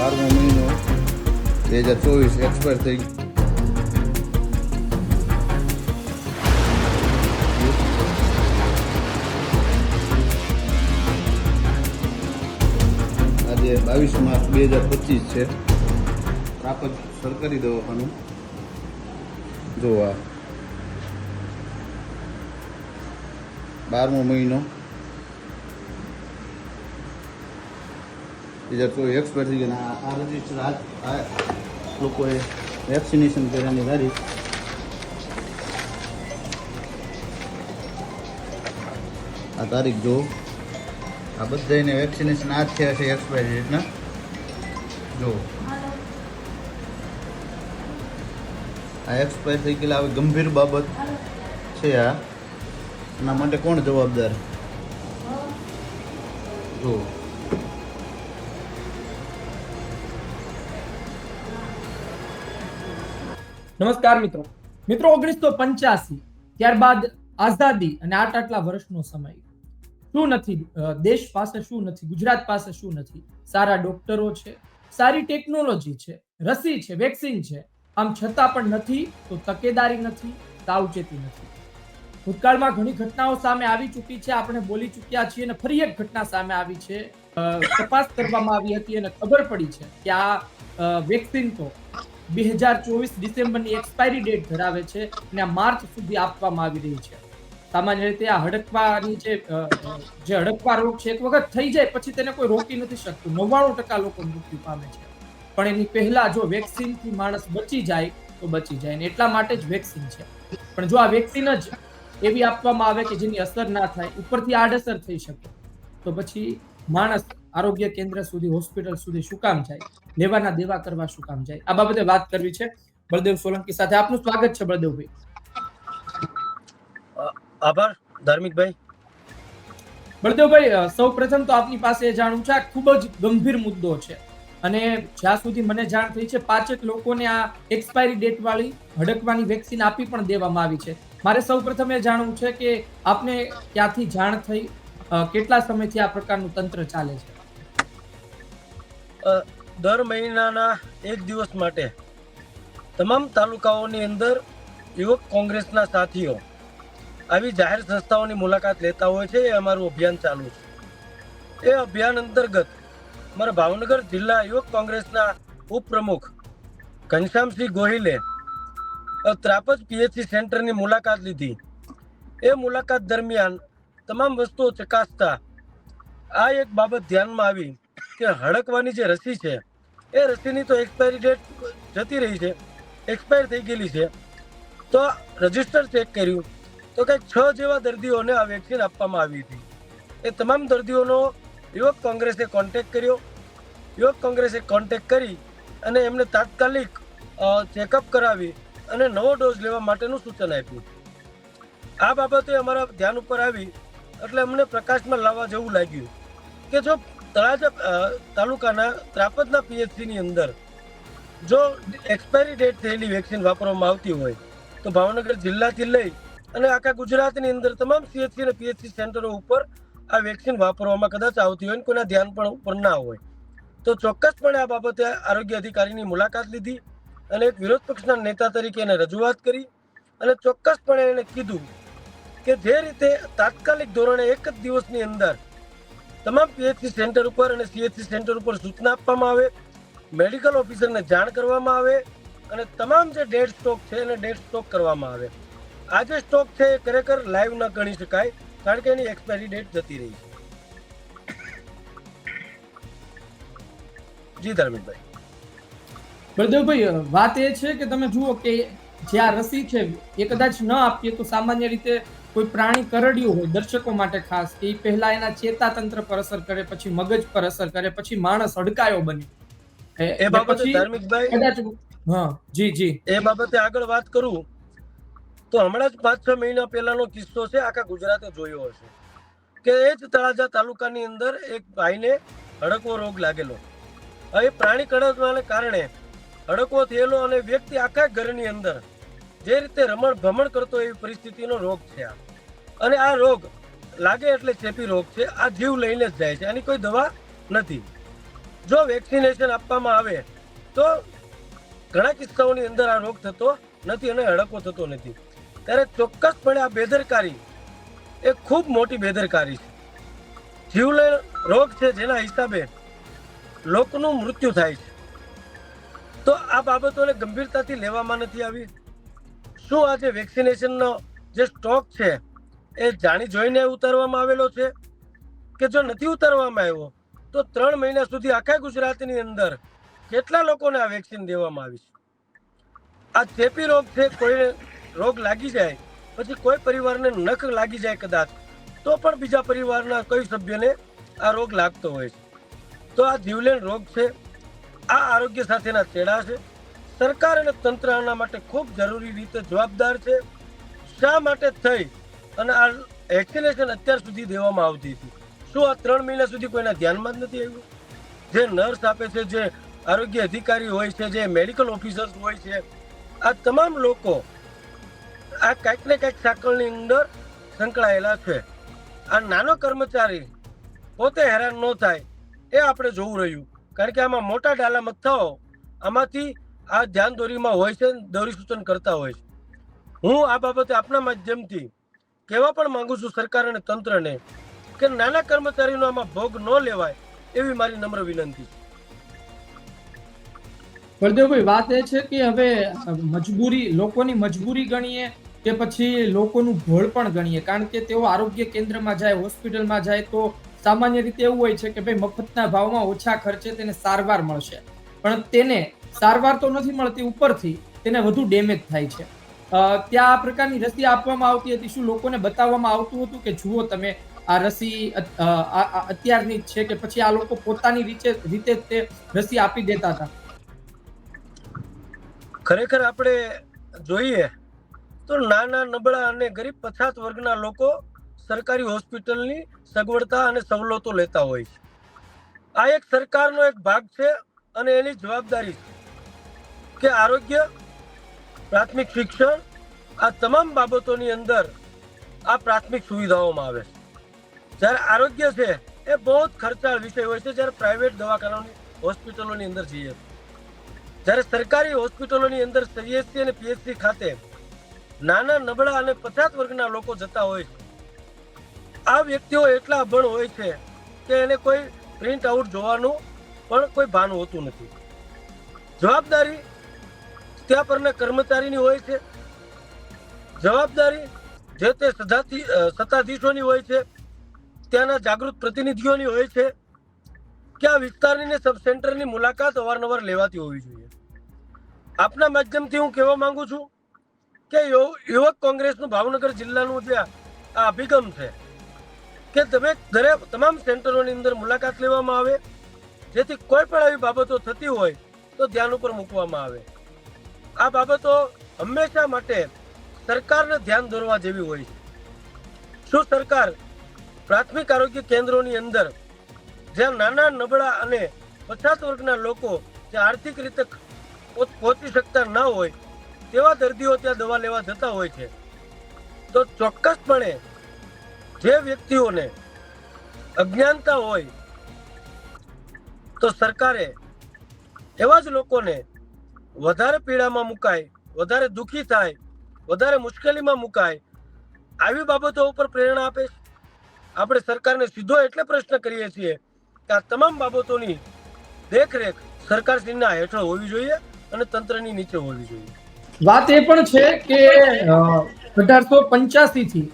બારમો મહિનો બે હજાર ચોવીસ એક્સપાયર થઈ આજે બાવીસ માર્ચ બે હજાર પચીસ છે. કાપજ સરકારી દવાખાનું. જોવા બારમો મહિનો બે હજાર ચોવીસ એક્સપાયર થઈ ગયા આ રજિસ્ટર આ લોકોએ વેક્સિનેશન કર્યાની તારીખ. આ તારીખ જો આ બધાને વેક્સિનેશન આ જ થયા છે એક્સપાયરી ડેટના જો. આ એક્સપાયર થઈ ગયેલા આવી ગંભીર બાબત છે આ. એના માટે કોણ જવાબદાર? જો. નમસ્કાર મિત્રો. મિત્રો ઓગણીસો પંચ્યાસી, ત્યારબાદ આઝાદી અને આટ આટલા વર્ષનો સમય. શું નથી દેશ પાસે શું નથી, ગુજરાત પાસે શું નથી? સારા ડોક્ટરો છે, સારી ટેકનોલોજી છે, રસી છે, વેક્સિન છે. આમ છતાં પણ નથી તો તકેદારી નથી, સાવચેતી નથી. ભૂતકાળમાં ઘણી ઘટનાઓ સામે આવી ચૂકી છે, આપણે બોલી ચૂક્યા છીએ અને ફરી એક ઘટના સામે આવી છે. તપાસ કરવામાં આવી હતી અને ખબર પડી છે કે આ વેક્સિન તો બે હજાર ચોવીસ ડિસેમ્બરની એક્સપાયરી ડેટ ધરાવે છે અને આ માર્ચ સુધી આપવામાં આવી રહી છે. સામાન્ય રીતે આ હડકવાની જે જે હડકવા રોગ છે, એક વખત થઈ જાય પછી તેને કોઈ રોકી નથી શકતું. નવ્વાણું ટકા લોકો મૃત્યુ પામે છે. પણ એની પહેલા જો વેક્સિનથી માણસ બચી જાય, તો બચી જાય અને એટલા માટે જ વેક્સિન છે. પણ જો આ વેક્સિન જ એવી આપવામાં આવે કે જેની અસર ના થાય, ઉપરથી આડઅસર થઈ શકે, તો પછી માણસ આરોગ્ય કેન્દ્ર સુધી હોસ્પિટલ સુધી શું કામ જાય? લેવાના દેવા કરવા શું કામ જાય? આ બાબતે વાત કરવી છે બળદેવ સોલંકી સાથે. આપનું સ્વાગત છે બળદેવભાઈ. આભાર ધાર્મિકભાઈ. બળદેવભાઈ સૌ પ્રથમ તો આપની પાસે એ જાણવું છે આ ખૂબ જ ગંભીર મુદ્દો છે. અને જ્યાં સુધી મને જાણ થઈ છે પાંચેક લોકોને આ એક્સપાયરી ડેટ વાળી હડકવાની વેક્સિન આપી પણ દેવામાં આવી છે. મારે સૌ પ્રથમ એ જાણવું છે કે આપને ક્યાંથી જાણ થઈ કેટલા સમયથી આ પ્રકારનું તંત્ર ચાલે છે? દર મહિનાના એક દિવસ માટે તમામ તાલુકાઓની અંદર યુવક કોંગ્રેસના સાથીઓ આવી જાહેર સંસ્થાઓની મુલાકાત લેતા હોય છે, એ અમારું અભિયાન ચાલુ છે. એ અભિયાન અંતર્ગત અમારા ભાવનગર જિલ્લા યુવક કોંગ્રેસના ઉપપ્રમુખ ઘનશ્યામસિંહ ગોહિલે ત્રાપજ પીએચસી સેન્ટરની મુલાકાત લીધી. એ મુલાકાત દરમિયાન તમામ વસ્તુઓ ચકાસતા આ એક બાબત ધ્યાનમાં આવી કે હડકવાની જે રસી છે, એ રસીની તો એક્સપાયરી ડેટ જતી રહી છે એક્સપાયર થઈ ગયેલી છે. તો રજિસ્ટર ચેક કર્યું, તો કંઈક છ જેવા દર્દીઓને આ વેક્સિન આપવામાં આવી હતી. એ તમામ દર્દીઓનો યુવક કોંગ્રેસે કોન્ટેક કર્યો. યુવક કોંગ્રેસે કોન્ટેક કરી અને એમને તાત્કાલિક ચેકઅપ કરાવી અને નવો ડોઝ લેવા માટેનું સૂચન આપ્યું. આ બાબતે અમારા ધ્યાન ઉપર આવી, એટલે અમને પ્રકાશમાં લાવવા જેવું લાગ્યું કે જો તળાજા તાલુકાના ત્રાપદના પીએચસીની અંદર જો એક્સપાયરી ડેટ થયેલી વેક્સિન વાપરવામાં આવતી હોય, તો ભાવનગર જિલ્લાથી લઈ અને આખા ગુજરાતની અંદર તમામ સીએચસી અને પીએચસી સેન્ટરો ઉપર આ વેક્સિન વાપરવામાં કદાચ આવતી હોય ને કોઈના ધ્યાન પણ ઉપર ના હોય. તો ચોક્કસપણે આ બાબતે આરોગ્ય અધિકારીની મુલાકાત લીધી અને એક વિરોધ પક્ષના નેતા તરીકે એને રજૂઆત કરી અને ચોક્કસપણે એને કીધું કે જે રીતે તાત્કાલિક ધોરણે એક જ દિવસની અંદર તમામ પીએચસી સેન્ટર ઉપર અને સીએચસી સેન્ટર ઉપર સૂચના આપવામાં આવે, મેડિકલ ઓફિસરને જાણ કરવામાં આવે અને તમામ જે ડેડ સ્ટોક છે એને ડેડ સ્ટોક કરવામાં આવે. આ જે સ્ટોક છે એ ખરેખર લાઈવ ન ગણી શકાય, કારણ કે એની એક્સપાયરી ડેટ જતી રહી છે. જી ધર્મિતભાઈ બળદેવભાઈ વાત એ છે કે તમે જુઓ કે જે આ રસી છે એ કદાચ ન આપીએ તો સામાન્ય રીતે કોઈ પ્રાણી કરડ્યું હોય દર્શકો માટે ખાસ ઈ પહેલા એના ચેતાતંત્ર પર અસર કરે પછી મગજ પર અસર કરે પછી માણસ અડકાયો બને. એ- એ બાબતે ધાર્મિકભાઈ હા જી જી. એ બાબતે આગળ વાત કરું. તો હમણાં જ પાંચ છ મહિના પહેલાનો કિસ્સો છે આખા ગુજરાતે જોયો હશે. કે એ જ તળાજા તાલુકાની અંદર એક ભાઈને હડકવો રોગ લાગેલો. એ પ્રાણી કડકવાને કારણે હડકવો થયેલો અને વ્યક્તિ આખા ઘરની અંદર જે રીતે રમણ ભમણ કરતો એવી પરિસ્થિતિનો રોગ છે આ. અને આ રોગ લાગે એટલે ચેપી રોગ છે. આ જીવ લઈને જ જાય છે. આની કોઈ દવા નથી. જો વેક્સિનેશન આપવામાં આવે તો ઘણા કિસ્સાઓની અંદર આ રોગ થતો નથી અને હડકો થતો નથી. ત્યારે ચોક્કસપણે આ બેદરકારી એ ખૂબ મોટી બેદરકારી છે. જીવલેણ રોગ છે જેના હિસાબે લોકોનું મૃત્યુ થાય છે. તો આ બાબતોને ગંભીરતાથી લેવામાં નથી આવી. શું આ જે વેક્સિનેશનનો જે સ્ટોક છે, એ જાણી જોઈને ઉતારવામાં આવેલો છે? કે જો નથી ઉતારવામાં આવ્યો, તો ત્રણ મહિના સુધી આખા ગુજરાતની અંદર કેટલા લોકોને આ વેક્સિન દેવામાં આવી છે? આ ચેપી રોગ છે કોઈ રોગ લાગી જાય, પછી કોઈ પરિવારને નખ લાગી જાય કદાચ, તો પણ બીજા પરિવારના કોઈ સભ્યને આ રોગ લાગતો હોય છે. તો આ જીવલેણ રોગ છે, આ આરોગ્ય સાથેના ચેડા છે સરકાર અને તંત્ર આના માટે ખૂબ જરૂરી રીતે જવાબદાર છે. શા માટે થઈ? અને આ વેક્સિનેશન અત્યાર સુધી દેવામાં આવતી હતી. શું આ ત્રણ મહિના સુધી કોઈના ધ્યાનમાં જ નથી આવ્યું? જે નર્સ આપે છે, જે આરોગ્ય અધિકારી હોય છે, જે મેડિકલ ઓફિસર્સ હોય છે, આ તમામ લોકો આ કંઈક ને કંઈક સાંકળની અંદર સંકળાયેલા છે. આ નાનો કર્મચારી પોતે હેરાન ન થાય. એ આપણે જોવું રહ્યું. કારણ કે આમાં મોટા ડાલા મથ્થાઓ આમાંથી આ ધ્યાન દોરીમાં હોય છે દોરી સૂચન કરતા હોય છે. હું આ બાબતે આપના માધ્યમથી કહેવા પણ માંગુ છું સરકાર અને તંત્રને કે નાના કર્મચારીનો આમાં ભોગ ન લેવાય એવી મારી નમ્ર વિનંતી બળદેવભાઈ વાત એ છે કે હવે મજબૂરી, લોકોની મજબૂરી ગણીએ કે પછી લોકોનું ભોળ પણ ગણીએ. કારણ કે તેઓ આરોગ્ય કેન્દ્રમાં જાય, હોસ્પિટલમાં જાય, તો સામાન્ય રીતે એવું હોય છે કે ભાઈ મફતના ભાવમાં ઓછા ખર્ચે તેને સારવાર મળશે. પણ તેને સારવાર તો નથી મળતી ઉપરથી, તેને વધુ ડેમેજ થાય છે. ત્યાં આ પ્રકારની રસી આપવામાં આવતી હતી. શું લોકોને બતાવવામાં આવતું હતું કે જુઓ તમે, આ રસી અત્યારની છે કે પછી આ લોકો પોતાની રીતે રીતે તે રસી આપી દેતા હતા? ખરેખર આપણે જોઈએ તો નાના, નબળા અને ગરીબ પછાત વર્ગના લોકો સરકારી હોસ્પિટલની સગવડતા અને સવલતો લેતા હોય છે. આ એક સરકારનો એક ભાગ છે અને એની જવાબદારી છે. કે આરોગ્ય, પ્રાથમિક શિક્ષણ આ તમામ બાબતોની અંદર આ પ્રાથમિક સુવિધાઓમાં આવે છે. જ્યારે આરોગ્ય છે એ બહુ જ ખર્ચાળ વિષય હોય છે જ્યારે પ્રાઇવેટ દવાખાનાની હોસ્પિટલોની અંદર જઈએ. જ્યારે સરકારી હોસ્પિટલોની અંદર સીએસસી અને પીએચસી ખાતે નાના, નબળા અને પછાત વર્ગના લોકો જતા હોય છે. આ વ્યક્તિઓ એટલા અભણ હોય છે કે એને કોઈ પ્રિન્ટ આઉટ જોવાનું પણ કોઈ ભાન હોતું નથી. જવાબદારી ત્યાં પરના કર્મચારીની હોય છે. જવાબદારી જે તે સજાતી સત્તાધીશોની હોય છે, ત્યાંના જાગૃત પ્રતિનિધિઓની હોય છે કે આ વિસ્તારની સબ સેન્ટરની મુલાકાત અવારનવાર લેવાતી હોવી જોઈએ. આપના માધ્યમથી હું કહેવા માંગુ છું કે યુવક કોંગ્રેસનું ભાવનગર જિલ્લાનું જે આ અભિગમ છે કે તમે દરેક તમામ સેન્ટરોની અંદર મુલાકાત લેવામાં આવે, જેથી કોઈ પણ આવી બાબતો થતી હોય તો ધ્યાન ઉપર મૂકવામાં આવે. આ બાબતો હંમેશા માટે સરકારને ધ્યાન દોરવા જેવી હોય છે. શું સરકાર પ્રાથમિક આરોગ્ય કેન્દ્રોની અંદર જ્યાં નાના નબળા અને પછાત વર્ગના લોકો જે આર્થિક રીતે પહોંચ- શકતા ન હોય, તેવા દર્દીઓ ત્યાં દવા લેવા જતા હોય છે. તો ચોક્કસપણે જે વ્યક્તિઓને અજ્ઞાનતા હોય, તો સરકારે એવા જ લોકોને વધારે પીડામાં મુકાય, વધારે દુઃખી થાય, વધારે મુશ્કેલીમાં મુકાય, આવી બાબતો ઉપર પ્રેરણા આપે આપણે સરકારને સીધો એટલે પ્રશ્ન કરીએ છીએ કે આ તમામ બાબતોની દેખરેખ સરકારશ્રીના હેઠળ હોવી જોઈએ અને તંત્રની નીચે હોવી જોઈએ. વાત એ પણ છે કે અઢારસો પંચ્યાસી થી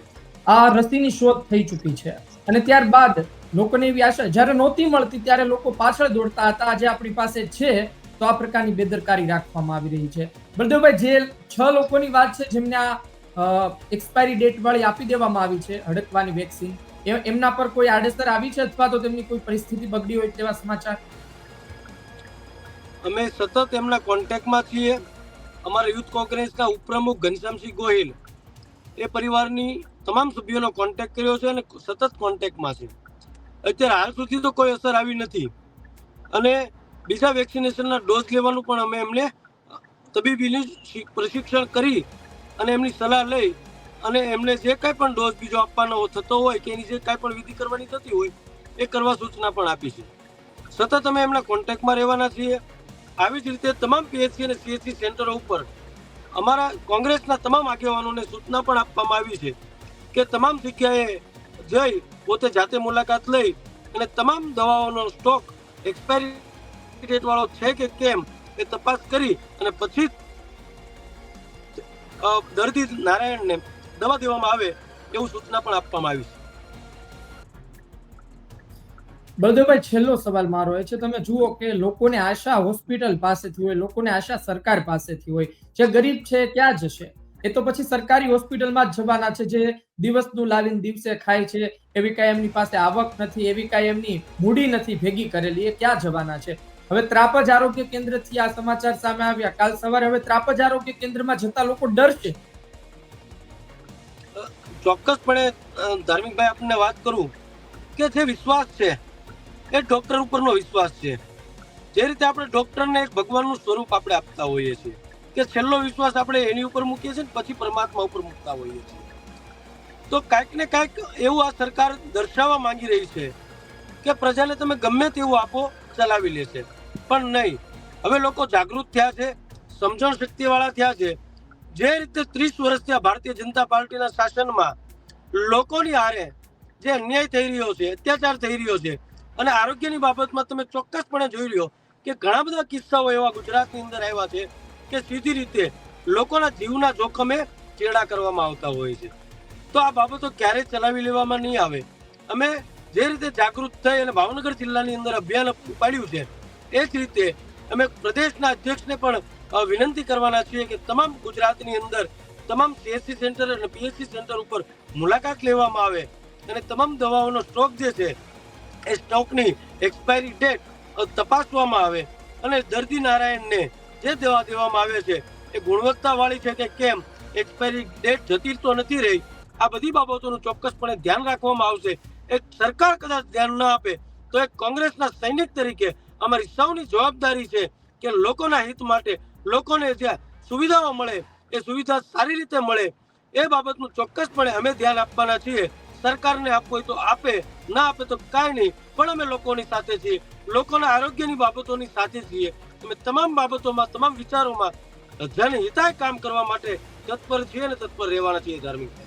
આ રસીની શોધ થઈ ચૂકી છે. અને ત્યારબાદ લોકોને એવી આશા, જ્યારે નહોતી મળતી ત્યારે લોકો પાછળ દોડતા હતા. આજે આપણી પાસે છે તો આ પ્રકારની બેદરકારી રાખવામાં આવી રહી છે. બળદેવભાઈ, જે છ લોકોની વાત છે, જેમને આ એક્સપાયરી ડેટ વાળી આપી દેવામાં આવી છે, હડકવાની વેક્સિન એમના પર કોઈ આડેસર આવી છે અથવા તો તેમની કોઈ પરિસ્થિતિ બગડી હોય તેવા સમાચાર? અમે સતત એમના કોન્ટેક્ટમાં છીએ. અમારા યુથ કોંગ્રેસના ઉપપ્રમુખ ઘનશ્યામસિંહ ગોહિલ એ પરિવારની તમામ સભ્યોનો કોન્ટેક્ટ કર્યો છે અને સતત કોન્ટેક્ટમાં છે. અત્યારે હાલ સુધી તો કોઈ અસર આવી નથી. અને બીજા વેક્સિનેશનના ડોઝ લેવાનું પણ અમે એમને તબીબીનું પ્રશિક્ષણ કરી અને એમની સલાહ લઈ અને એમને જે કાંઈ પણ ડોઝ બીજો આપવાનો થતો હોય કે એની જે કાંઈ પણ વિધિ કરવાની થતી હોય, એ કરવા સૂચના પણ આપી છે. સતત અમે એમના કોન્ટેક્ટમાં રહેવાના છીએ. આવી જ રીતે તમામ પીએચસી અને સીએચસી સેન્ટરો ઉપર અમારા કોંગ્રેસના તમામ આગેવાનોને સૂચના પણ આપવામાં આવી છે કે તમામ જગ્યાએ જઈ પોતે જાતે મુલાકાત લઈ અને તમામ દવાઓનો સ્ટોક એક્સપાયરી ડેટ વાળો છે કે કેમ એ તપાસ કરી અને પછી દર્દી નારાયણને દવા દેવામાં આવે એવું સૂચના પણ આપવામાં આવી છે. બળદેવભાઈ, છેલ્લો સવાલ મારો એ છે, તમે જુઓ કે લોકોને આશા હોસ્પિટલ પાસેથી હોય, લોકોને આશા સરકાર પાસેથી હોય, જે ગરીબ છે ક્યાં જશે? એ તો પછી સરકારી હોસ્પિટલમાં જ જવાના છે, જે દિવસનું લાવીને દિવસે ખાય છે, એવી કાંઈ એમની પાસે આવક નથી, એવી કાંઈ એમની મૂડી નથી ભેગી કરેલી, એ ક્યાં જવાના છે? હવે ત્રાપજ આરોગ્ય કેન્દ્રથી આ સમાચાર સામે આવ્યા. કાલ સવારે હવે ત્રાપજ આરોગ્ય કેન્દ્રમાં જતા લોકો ડરશે ચોક્કસપણે ધાર્મિકભાઈ, આપને વાત કરું કે જે વિશ્વાસ છે, એ ડોક્ટર ઉપરનો વિશ્વાસ છે. જે રીતે આપણે ડોક્ટરને એક ભગવાનનું સ્વરૂપ આપણે આપતા હોઈએ છીએ, કે છેલ્લો વિશ્વાસ આપણે એની ઉપર મૂકીએ છીએ પછી પરમાત્મા ઉપર મૂકતા હોઈએ છીએ. તો કાંઈક ને કાંઈક એવું આ સરકાર દર્શાવવા માંગી રહી છે કે પ્રજાને તમે ગમે તેવું આપો, ચલાવી લેશે. પણ નહીં. હવે લોકો જાગૃત થયા છે, સમજણ શક્તિવાળા થયા છે. જે રીતે ત્રીસ વર્ષથી ભારતીય જનતા પાર્ટીના શાસનમાં લોકોની હારે જે અન્યાય થઈ રહ્યો છે, અત્યાચાર થઈ રહ્યો છે, અને આરોગ્યની બાબતમાં તમે ચોક્કસપણે જોઈ લ્યો કે ઘણા બધા કિસ્સાઓ એવા ગુજરાતની અંદર આવ્યા છે કે સીધી રીતે લોકોના જીવના જોખમે ચેડા કરવામાં આવતા હોય છે. તો આ બાબતો ક્યારેય ચલાવી લેવામાં નહીં આવે. અમે જે રીતે જાગૃત થઈ અને ભાવનગર જિલ્લાની અંદર અભિયાન ઉપાડ્યું છે એ જ રીતે અમે પ્રદેશના અધ્યક્ષને પણ વિનંતી કરવાના છીએ કે તમામ ગુજરાતની અંદર તમામ સીએસસી સેન્ટર અને પીએચસી સેન્ટર ઉપર મુલાકાત લેવામાં આવે અને તમામ દવાઓનો સ્ટોક જે છે, એ સ્ટોકની એક્સપાયરી ડેટ તપાસવામાં આવે અને દર્દી નારાયણને જે દવા દેવામાં આવે છે, એ ગુણવત્તાવાળી છે કે કેમ, એક્સપાયરી ડેટ જતી તો નથી રહી. આ બધી બાબતોનું ચોક્કસપણે ધ્યાન રાખવામાં આવશે. એક સરકાર કદાચ ધ્યાન ન આપે તો એક કોંગ્રેસના સૈનિક તરીકે અમારી સૌની જવાબદારી છે કે લોકોના હિત માટે લોકોને જ્યાં સુવિધાઓ મળે, એ સુવિધા સારી રીતે મળે. એ બાબતનું ચોક્કસપણે અમે ધ્યાન આપવાના છીએ. સરકારને આપવું કોઈ તો આપે, ના આપે તો કાંઈ નહીં. પણ અમે લોકોની સાથે છીએ. લોકોના આરોગ્યની બાબતોની સાથે છીએ. અમે તમામ બાબતોમાં, તમામ વિચારોમાં જનહિતાય હિતાય કામ કરવા માટે તત્પર છીએ અને તત્પર રહેવાના છીએ ધાર્મિક.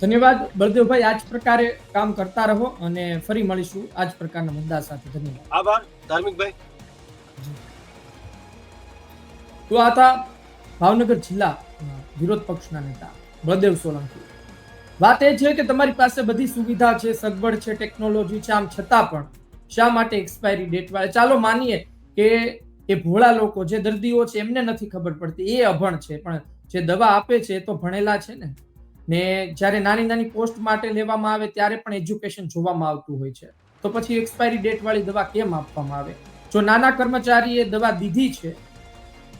ધન્યવાદ. બળદેવભાઈ આજ પ્રકારે કામ કરતા રહો અને ફરી મળીશું આજ પ્રકારના મુદ્દા સાથે. ધન્યવાદ. આભાર. ધાર્મિકભાઈ? તો આ હતા ભાવનગર જિલ્લા વિરોધ પક્ષના નેતા બળદેવ સોલંકી. વાત એ છે કે તમારી પાસે બધી સુવિધા છે સગવડ છે ટેકનોલોજી છે આમ છતાં પણ શા માટે એક્સપાયરી ડેટ વાળે? ચાલો માનીએ કે એ ભોળા લોકો જે દર્દીઓ છે એમને નથી ખબર પડતી. એ અભણ છે પણ જે દવા આપે છે એ તો ભણેલા છે ને? ને જ્યારે નાની નાની પોસ્ટ માટે લેવામાં આવે ત્યારે પણ એજ્યુકેશન જોવામાં આવતું હોય છે. તો પછી એક્સપાયરી ડેટ વાળી દવા કેમ આપવામાં આવે? જો નાના કર્મચારીએ દવા દીધી છે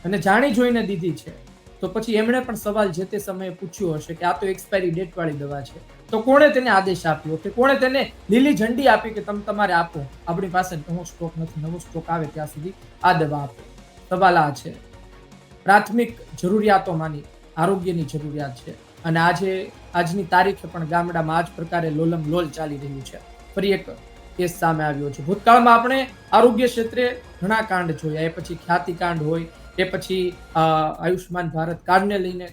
અને જાણી જોઈને દીધી છે, તો પછી એમણે પણ સવાલ જે તે સમયે પૂછ્યો હશે કે આ તો એક્સપાયરી ડેટ વાળી દવા છે. તો કોણે તેને આદેશ આપ્યો કે કોણે તેને લીલી ઝંડી આપી કે તમે તમારે આપો? આપણી પાસે નવો સ્ટોક નથી, નવો સ્ટોક આવે ત્યાં સુધી આ દવા આપો. સવાલ આ છે. પ્રાથમિક જરૂરિયાતોમાંની આરોગ્યની જરૂરિયાત છે. અને આજે, આજની તારીખે પણ ગામડામાં આ જ પ્રકારે લોલમ લોલ ચાલી રહ્યું છે. ફરી એક કેસ સામે આવ્યો છે. ભૂતકાળમાં આપણે આરોગ્ય ક્ષેત્રે ઘણા કાંડ જોયા. એ પછી ખ્યાતિ કાંડ હોય, એ પછી આયુષ્માન ભારત કાર્ડને લઈને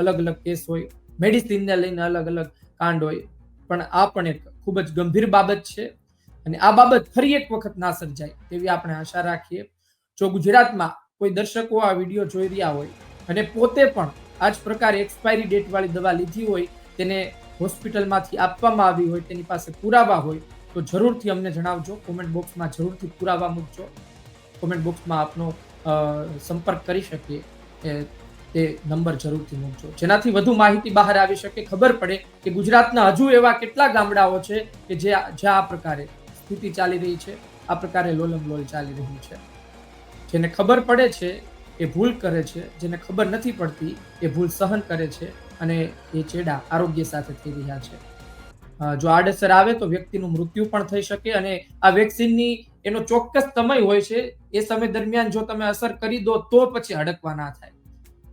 અલગ અલગ કેસ હોય, મેડિસિનને લઈને અલગ અલગ કાંડ હોય. પણ આ પણ એક ખૂબ જ ગંભીર બાબત છે અને આ બાબત ફરી એક વખત ના સર્જાય તેવી આપણે આશા રાખીએ. જો ગુજરાતમાં કોઈ દર્શકો આ વીડિયો જોઈ રહ્યા હોય અને પોતે પણ આ જ પ્રકારે એક્સપાયરી ડેટ વાળી દવા લીધી હોય, તેને હોસ્પિટલમાંથી આપવામાં આવી હોય, તેની પાસે પુરાવા હોય, તો જરૂરથી અમને જણાવજો. કોમેન્ટ બોક્સમાં જરૂરથી પુરાવા મૂકજો. કોમેન્ટ બોક્સમાં આપનો સંપર્ક કરી શકીએ તે નંબર જરૂરથી મૂકજો. જેનાથી વધુ માહિતી બહાર આવી શકે, ખબર પડે કે ગુજરાતના હજુ એવા કેટલા ગામડાઓ છે કે જે જ્યાં આ પ્રકારે સ્થિતિ ચાલી રહી છે. આ પ્રકારે લોલમ લોલ ચાલી રહ્યું છે. જેને ખબર પડે છે એ ભૂલ કરે છે, જેને ખબર નથી પડતી, એ ભૂલ સહન કરે છે અને એ ચેડા આરોગ્ય સાથે થઈ રહ્યા છે. જો આડઅસર આવે તો વ્યક્તિનું મૃત્યુ પણ થઈ શકે અને આ વેક્સિનની એનો ચોક્કસ સમય હોય છે, એ સમય દરમિયાન જો તમે અસર કરી દો તો પછી હડકવા ના થાય.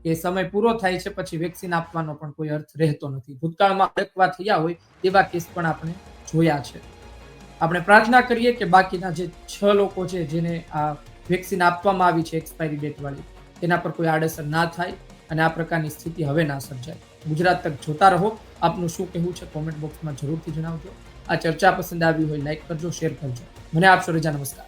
એ સમય પૂરો થાય છે પછી વેક્સિન આપવાનો પણ કોઈ અર્થ રહેતો નથી. ભૂતકાળમાં હડકવા થયા હોય એવા કેસ પણ આપણે જોયા છે. આપણે પ્રાર્થના કરીએ કે બાકીના જે છ લોકો છે જેને આ વેક્સિન આપવામાં આવી છે એક્સપાયરી ડેટ વાળી તેના પર કોઈ આડઅસર ના થાય અને આ પ્રકારની સ્થિતિ હવે ના સર્જાય. ગુજરાત તક જોતા રહો. આપનું શું કહેવું છે કોમેન્ટ બોક્સમાં જરૂરથી જણાવજો. આ ચર્ચા પસંદ આવી હોય, લાઈક કરજો, શેર કરજો. મને આપશો રજા નમસ્કાર.